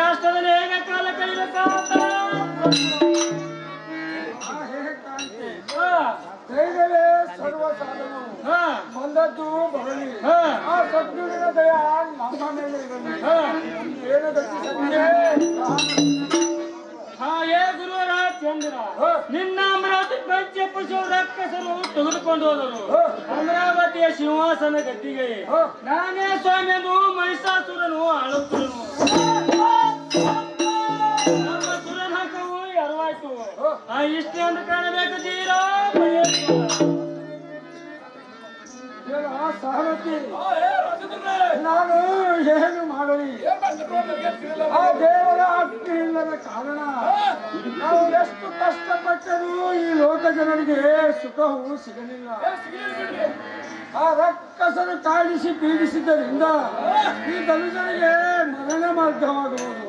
ಕಷ್ಟದಲ್ಲಿ ಹೇಗೆ ಕಾಲ ಹಾ, ದೈವವೇ ಸರ್ವ ಸಾಧನವು. ಬಂದದ್ದು ಬರಲಿ. ಆ ಸದ್ಗುರುವಿನ ದಯ ನಮ್ಮ ಮೇಲೆ ಇರಲಿ. ಏನು ಗತಿಸಲಿದೆ ಹಾ, ಏ ಗುರುವರಾಜ ಚಂದ್ರ. ನಿನ್ನ ಅಮರಾವತಿ ಪಂಚಪುರುಷ ರಕ್ಕಸರು ತೆಗೆದುಕೊಂಡು ಹೋದರು. ಅಮರಾವತಿಯ ಸಿಂಹಾಸನ ಗದ್ದಿಗೆ ನಾನೇ ಸ್ವಾಮಿ ಮಹಿಷಾಸುರನು ಆಳುತ್ತನು ಇಷ್ಟೊಂದು ಕಾಣಬೇಕು ತೀರಾ ಸಹಮತಿ. ನಾನು ಏನು ಮಾಡಲಿ? ಆ ದೇವರ ಅಗ್ನಿ ಇಲ್ಲದ ಕಾರಣ ನಾವು ಎಷ್ಟು ಕಷ್ಟಪಟ್ಟರೂ ಈ ಲೋಕ ಜನರಿಗೆ ಸುಖವು ಸಿಗಲಿಲ್ಲ. ಆ ರಕ್ಕಸರು ಕಾಡಿಸಿ ಪೀಡಿಸಿದ್ದರಿಂದ ಈ ಧನುಜನಿಗೆ ಮರಣ ಮಾರ್ಗವಾಗುವುದು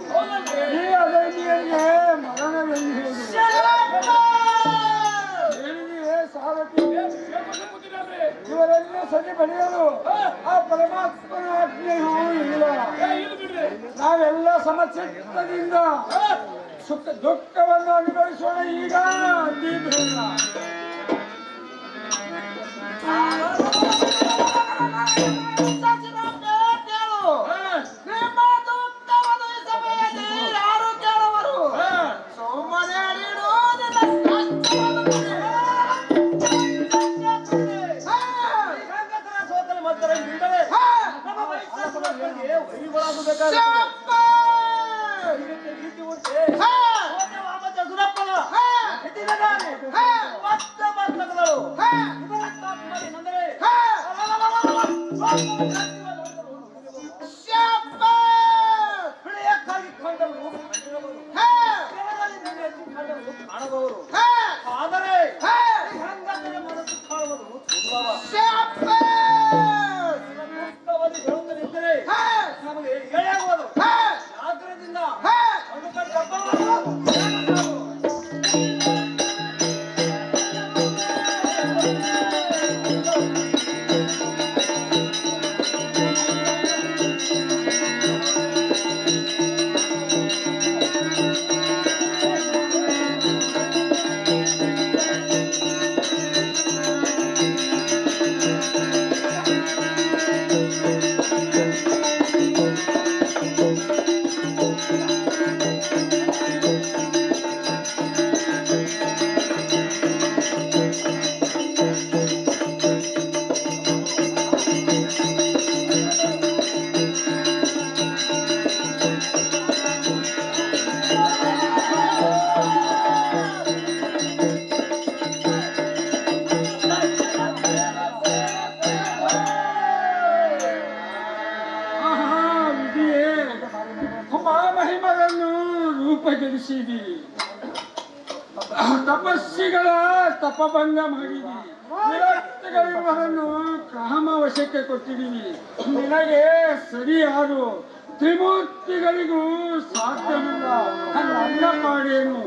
ಆ ಪರಮಾತ್ಮನ ಆಜ್ಞೆಯೂ ಇಲ್ಲ ನಾವೆಲ್ಲ ಸಮಚಿತ್ತದಿಂದ ಸುಖ ದುಃಖವನ್ನು ಅನುಭವಿಸೋಣ ಈಗ. 해! ಮಹಿಮರನ್ನು ರೂಪಗೊಳಿಸಿದಿ. ತಪಸ್ಸಿಗಳ ತಪಭಂಗ ಮಾಡಿದಿ. ನಿರರ್ಥಗಳಿರುವವರನ್ನು ಕಾಮ ವಶಕ್ಕೆ ಕೊಟ್ಟಿದ್ದೀವಿ ನಿನಗೆ ಸರಿಯಾರು ತ್ರಿಮೂರ್ತಿಗಳಿಗೂ ಸಾಧ್ಯವಿಲ್ಲ. ಅನ್ನ ಮಾಡೇನು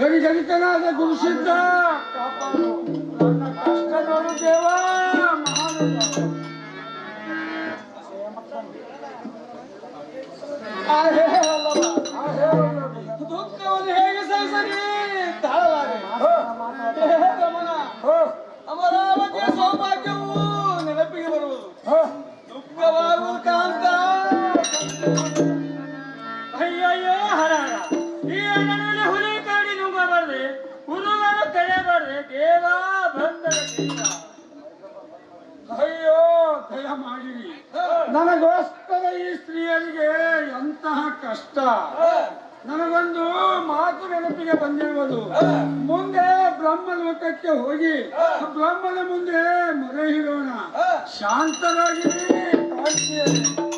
ಗರಿಗರಿತನಾದ ಗುರುಸಿದ್ಧ ಕಾಪಾಡು ನನ್ನ ಕಷ್ಟ ನೋಡು ದೇವಾ ಮಹಾನುಭಾವ ಅಯ್ಯಯ್ಯೋ ಹರಾರ ಈ ನಡುವೆ ಹುಲಿ ಕಾಡಿ ನುಂಗಬಾರ್ದೆ ಹುಡುಗರು ಕಳೆಯಬಾರ್ದೆ ದೇವಾ ದೇವ. ಅಯ್ಯೋ ದಯ ಮಾಡಿರಿ ನನಗೋಸ್ಕರ ಈ ಸ್ತ್ರೀಯರಿಗೆ ಎಂತಹ ಕಷ್ಟ. ನನಗೊಂದು ಮಾತು ನೆನಪಿಗೆ ಬಂದಿರುವುದು. ಮುಂದೆ ಬ್ರಹ್ಮಲೋಕಕ್ಕೆ ಹೋಗಿ, ಬ್ರಹ್ಮನ ಮುಂದೆ ಮೊರೆ ಇರೋಣ ಶಾಂತರಾಗಿ ಕಾಣ್ತೀಯರು